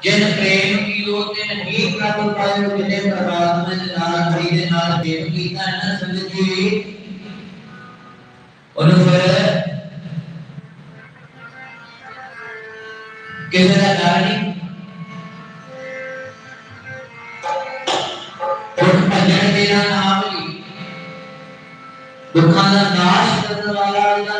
ਜਿਨ ਪ੍ਰੇਮ ਕੀਓ ਤਿਨ ਹੀ ਪ੍ਰਭ ਪਾਇਓ ਜਿਨੇ ਪ੍ਰਮਾਤਮਾ ਦੇ ਨਾਲ ਹਰੀ ਦੇ ਨਾਲ ਪ੍ਰੇਮ ਕੀਤਾ ਹੈ ਨਾ ਸੰਗਤ ਜੀ ਉਹਨੂੰ ਫਿਰ ਕਿਸੇ ਦਾ ਡਰ ਨਹੀਂ ਦੁੱਖ ਭਜਣ ਦੇਣਾ ਨਾਮ ਹੀ ਦੁੱਖਾਂ ਦਾ ਨਾਸ਼ ਕਰਨ ਵਾਲਾ ਉਹਦਾ ਨਾਮ ਹੈ ਪਰਮਾਤਮਾ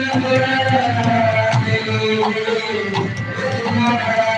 Thank you.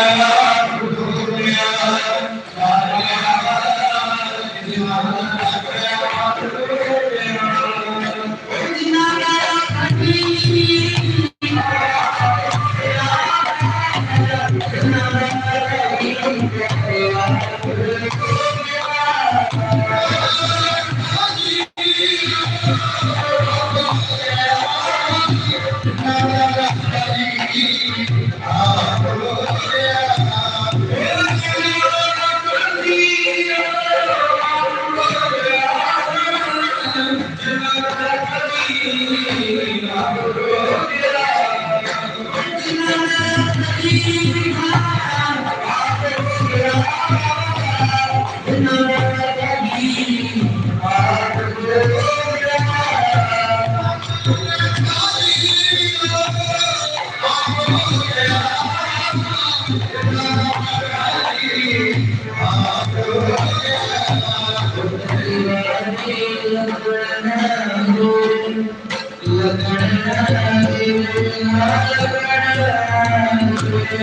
ਦਾ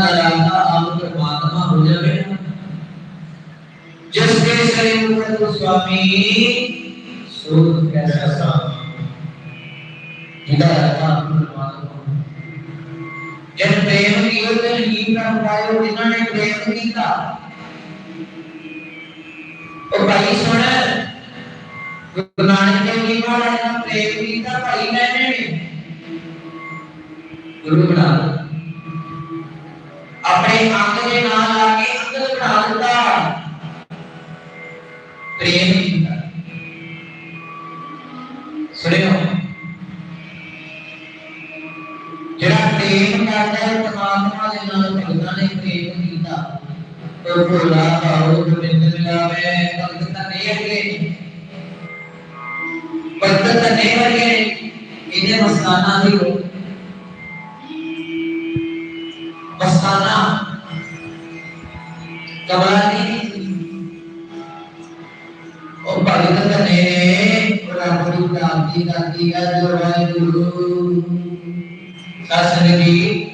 परमात्मा हो स्वामी कैसा स्वामी परमात्मा जब प्रेम जिन्होंने प्रेम और भाई गुरु नानक देव जी को प्रेम भाई ने गुरु बना अपने अंग के नाल लाके अंग बना दिता। प्रेम सुनियो? जरा प्रेम करता है परमात्मा के नाल भगतां ने प्रेम कीता तो भोला भाव गोविंद मिलावे भगत तने अगे भगत तने अगे इन्हें मस्ताना दी घबराने की थी और भगत ने रब की प्राप्ति कर दिया जो है गुरु शासन की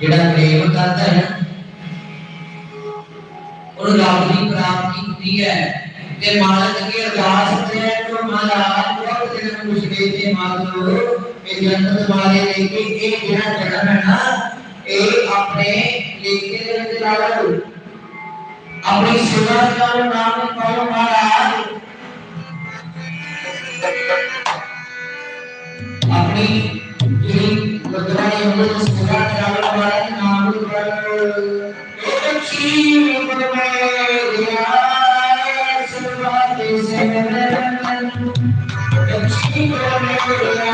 ਜਿਹੜਾ ਪ੍ਰੇਮ ਕਰਦਾ ਹੈ ਉਹਨੂੰ ਰੱਬ ਦੀ ਪ੍ਰਾਪਤੀ ਹੁੰਦੀ ਹੈ ਤੇ ਮਨ जन्नत वाले लेके एक जगह जन्म है ना ये अपने लेके जन्नत वाला को अपनी सेवा का नाम कौन महाराज अपनी जो वर्तमान में सेवा का महाराज नाम करो एक चीज़ में यार सेवा के से नरन एक चीज़ में यार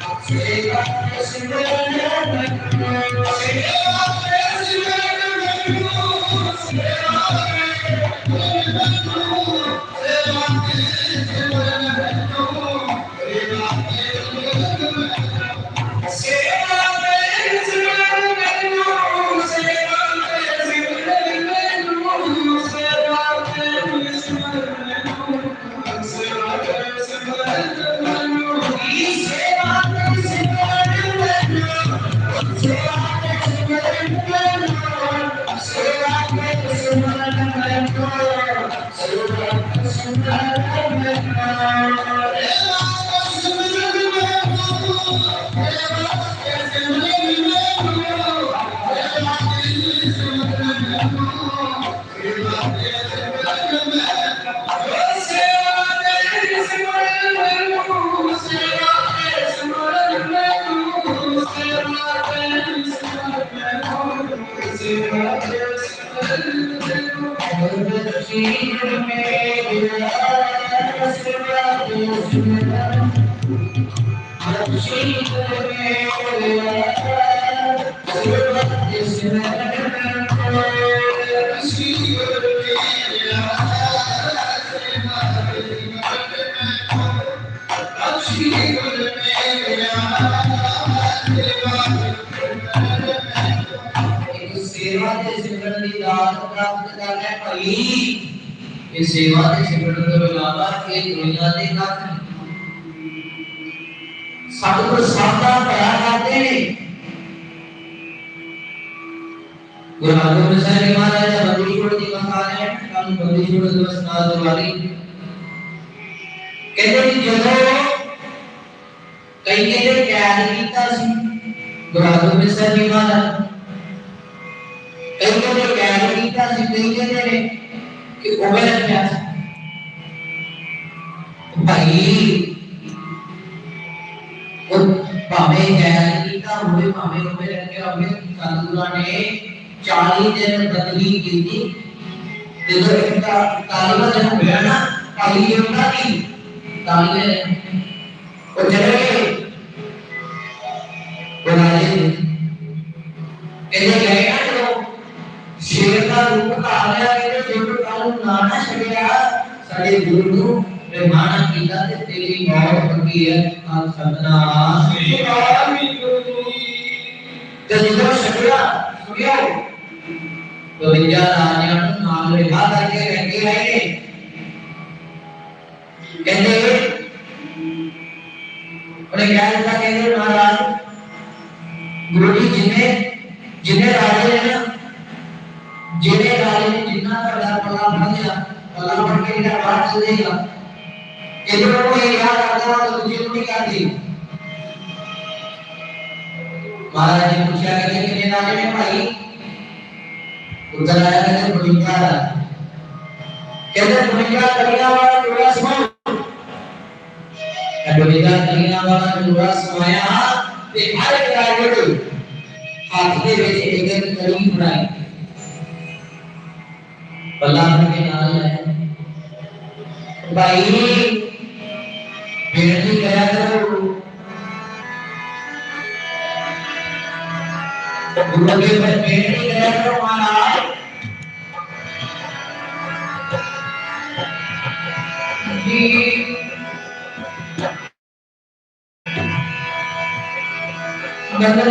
Thank you. Thank you. ਇਹ ਸੇਵਾ ਦੇ ਸਿਮਰਨ ਤੋਂ ਇਲਾਵਾ ਇਹ ਦੁਨੀਆ ਦੇ ਕੱਖ ਸਤਿਗੁਰ ਸਾਡਾ ਭਲਾ ਕਰਦੇ ਨੇ गुरु आगम सारी महाराज बंदी छोड़ दी महाराज कल बंदी छोड़ दिवस ना दुआरी कहते जी जदों कई कहते प्यार कीता सी गुरु आगम सारी महाराज कई कहते प्यार कीता सी कई कहते ने कि ओवर क्या भाई, और भावे गैर कीता होवे भावे ओवर क्या होवे कल ने 40 दिन बदली की थी देखो इनका तालिबा जन गया ना तालिबान का नहीं तालिबान वो चले गए। वो राजे कहते गए ना जो? शेर का रूप का आ गया कि जो कानून नाना शेरिया सारे दूर दूर। ब्रह्माना पिता ते तेरी मौत पक्की है काल सदना श्री राम गुरु जब इधर सुनियो? तो विद्या राजा नाम ले ദ്വിജധാന്യം करके വിഭാഗത്തിൽ വെട്ടിയായി कहते उन्हें क्या ऐसा कहते महाराज? गुरु जी, जिन्हें जिन्हें राजे ने ना, जिन्हें राजे ने जितना प्रकार प्रकार बन गया प्रकार बन के इधर बाहर चल जाएगा यदि वो ये याद आता है तो तुझे उन्हें क्या दी महाराज जी पूछा, कहते कि राजे ने पाई उधर आया है भुइया कहते भुइया तलिया वाला टुकड़ा समा भुइया तलिया वाला टुकड़ा समाया। ते हर किराएगड़ हाथ दे वेले एक करी बनाए बल्लाह के नाल है। भाई बेटी गया करो गुरु के पर बेटी गया करो महाराज। ഞങ്ങൾ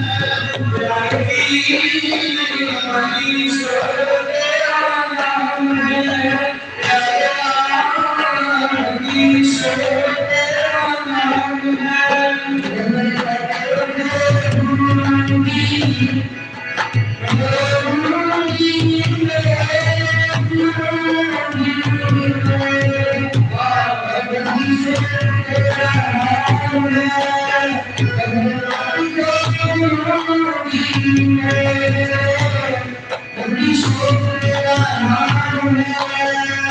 बदल ਸਾਡੇ Yeah.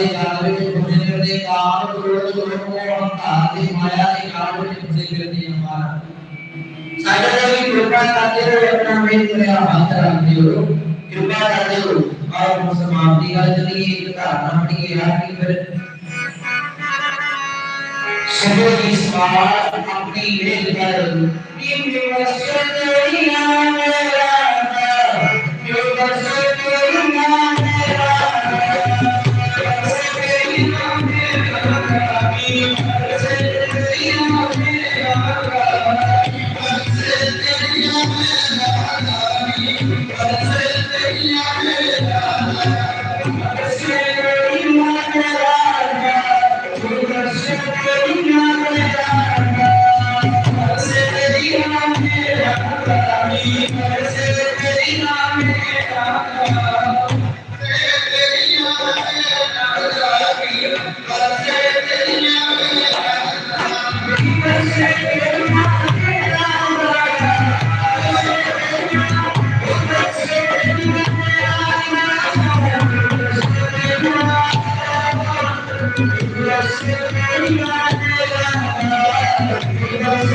आदि काल के पुण्य करने का आठ करोड़ लोगों को हम आदि माया के काल में पुण्य करने हमारा। सागर जी की कृपा करते हो अपना मेरे पर हाथ रखते हो। कृपा करते हो और हम समाप्ति का चलिए एक धारणा पढ़िए आपकी फिर सभी इस बार अपनी मेल पर ये विवश चढ़िया मेरा पर विवश Thank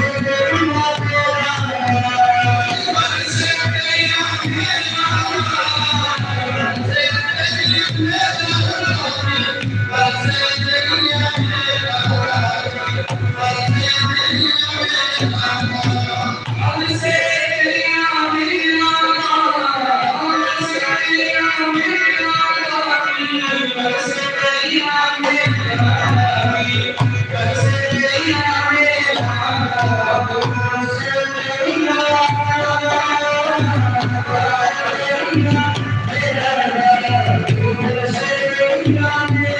you.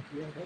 tecnologías de